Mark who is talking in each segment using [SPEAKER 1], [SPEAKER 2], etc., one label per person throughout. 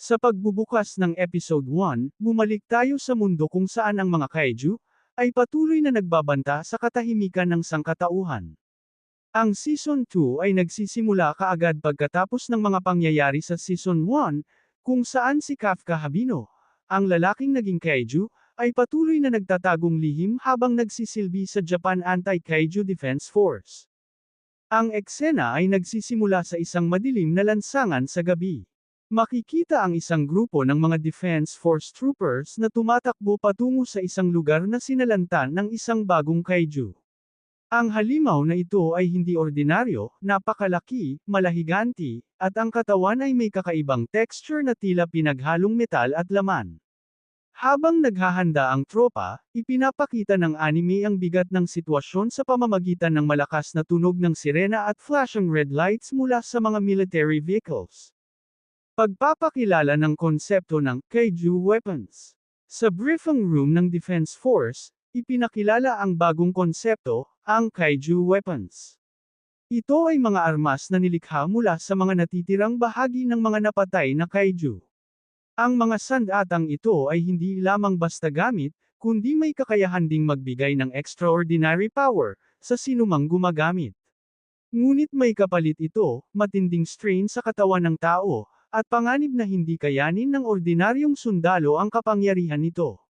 [SPEAKER 1] Sa pagbubukas ng Episode 1, bumalik tayo sa mundo kung saan ang mga kaiju ay patuloy na nagbabanta sa katahimikan ng sangkatauhan. Ang Season 2 ay nagsisimula kaagad pagkatapos ng mga pangyayari sa Season 1, kung saan si Kafka Habino, ang lalaking naging kaiju, ay patuloy na nagtatagong lihim habang nagsisilbi sa Japan Anti-Kaiju Defense Force. Ang eksena ay nagsisimula sa isang madilim na lansangan sa gabi. Makikita ang isang grupo ng mga Defense Force Troopers na tumatakbo patungo sa isang lugar na sinalantan ng isang bagong kaiju. Ang halimaw na ito ay hindi ordinaryo, napakalaki, malahiganti, at ang katawan ay may kakaibang texture na tila pinaghalong metal at laman. Habang naghahanda ang tropa, ipinapakita ng anime ang bigat ng sitwasyon sa pamamagitan ng malakas na tunog ng sirena at flashing red lights mula sa mga military vehicles. Pagpapakilala ng konsepto ng kaiju weapons. Sa briefing room ng Defense Force, ipinakilala ang bagong konsepto, ang kaiju weapons. Ito ay mga armas na nilikha mula sa mga natitirang bahagi ng mga napatay na kaiju. Ang mga sandatang ito ay hindi lamang basta gamit, kundi may kakayahan ding magbigay ng extraordinary power sa sinumang gumagamit. Ngunit may kapalit ito, matinding strain sa katawan ng tao, at panganib na hindi kayanin ng ordinaryong sundalo ang kapangyarihan nito.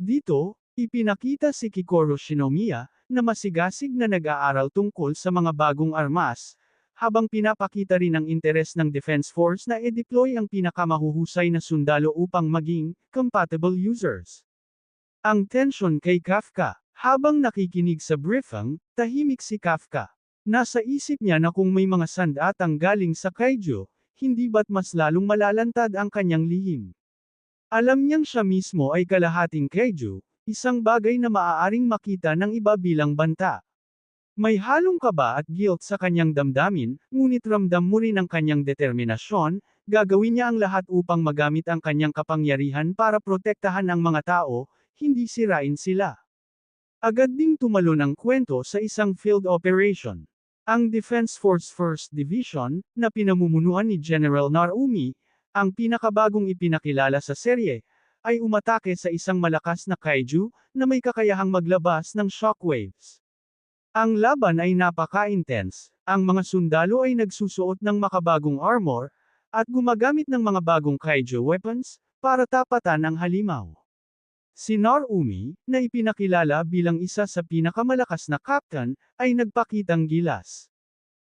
[SPEAKER 1] Dito, ipinakita si Kikoro Shinomiya, na masigasig na nag-aaral tungkol sa mga bagong armas, habang pinapakita rin ang interes ng Defense Force na e-deploy ang pinakamahuhusay na sundalo upang maging compatible users. Ang tension kay Kafka, habang nakikinig sa briefing, tahimik si Kafka. Nasa isip niya na kung may mga sandatang galing sa kaiju, hindi ba't mas lalong malalantad ang kanyang lihim. Alam niyang siya mismo ay kalahating kaiju, isang bagay na maaaring makita ng iba bilang banta. May halong kaba at guilt sa kanyang damdamin, ngunit ramdam mo rin ang kanyang determinasyon, gagawin niya ang lahat upang magamit ang kanyang kapangyarihan para protektahan ang mga tao, hindi sirain sila. Agad ding tumalon ang kwento sa isang field operation. Ang Defense Force 1st Division, na pinamumunuan ni General Narumi, ang pinakabagong ipinakilala sa serye, ay umatake sa isang malakas na kaiju, na may kakayahang maglabas ng shockwaves. Ang laban ay napaka-intense, ang mga sundalo ay nagsusuot ng makabagong armor, at gumagamit ng mga bagong kaiju weapons, para tapatan ang halimaw. Si Narumi, na ipinakilala bilang isa sa pinakamalakas na captain, ay nagpakitang gilas.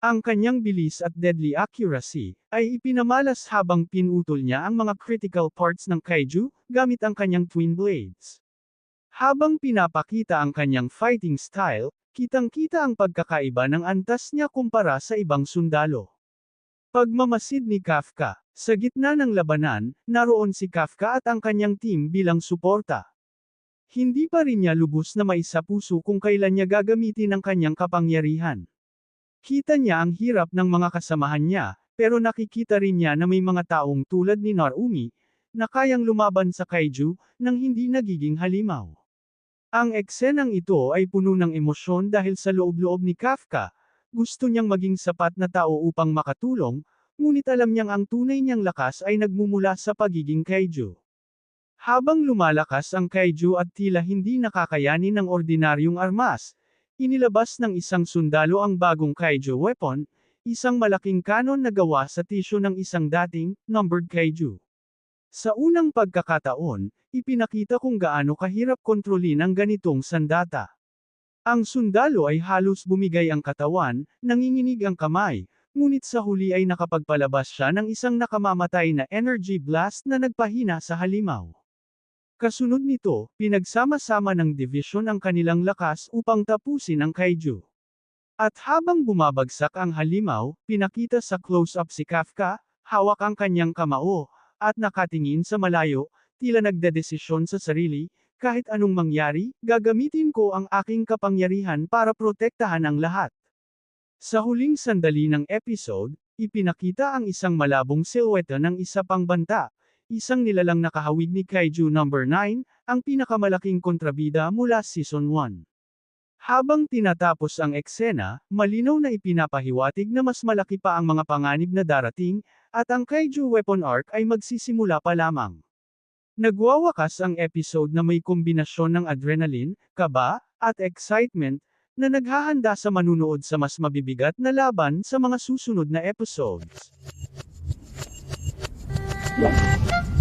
[SPEAKER 1] Ang kanyang bilis at deadly accuracy, ay ipinamalas habang pinutol niya ang mga critical parts ng kaiju, gamit ang kanyang twin blades. Habang pinapakita ang kanyang fighting style, kitang-kita ang pagkakaiba ng antas niya kumpara sa ibang sundalo. Pagmamasid ni Kafka, sa gitna ng labanan, naroon si Kafka at ang kanyang team bilang suporta. Hindi pa rin niya lubos na maisapuso kung kailan niya gagamitin ang kanyang kapangyarihan. Kita niya ang hirap ng mga kasamahan niya, pero nakikita rin niya na may mga taong tulad ni Narumi, na kayang lumaban sa kaiju, nang hindi nagiging halimaw. Ang eksenang ito ay puno ng emosyon dahil sa loob-loob ni Kafka, gusto niyang maging sapat na tao upang makatulong, ngunit alam niyang ang tunay niyang lakas ay nagmumula sa pagiging kaiju. Habang lumalakas ang kaiju at tila hindi nakakayanin ng ordinaryong armas, inilabas ng isang sundalo ang bagong kaiju weapon, isang malaking kanon na gawa sa tisyo ng isang dating, numbered kaiju. Sa unang pagkakataon, ipinakita kung gaano kahirap kontrolin ang ganitong sandata. Ang sundalo ay halos bumigay ang katawan, nanginginig ang kamay, ngunit sa huli ay nakapagpalabas siya ng isang nakamamatay na energy blast na nagpahina sa halimaw. Kasunod nito, pinagsama-sama ng division ang kanilang lakas upang tapusin ang kaiju. At habang bumabagsak ang halimaw, pinakita sa close-up si Kafka, hawak ang kanyang kamao, at nakatingin sa malayo, tila nagdedesisyon sa sarili, kahit anong mangyari, gagamitin ko ang aking kapangyarihan para protektahan ang lahat. Sa huling sandali ng episode, ipinakita ang isang malabong silweta ng isa pang banta, isang nilalang nakahawig ni Kaiju No. 9, ang pinakamalaking kontrabida mula Season 1. Habang tinatapos ang eksena, malinaw na ipinapahiwatig na mas malaki pa ang mga panganib na darating, at ang Kaiju Weapon Arc ay magsisimula pa lamang. Nagwawakas ang episode na may kombinasyon ng adrenaline, kaba, at excitement, na naghahanda sa manunood sa mas mabibigat na laban sa mga susunod na episodes. Yes.